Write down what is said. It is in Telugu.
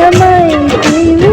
আমায়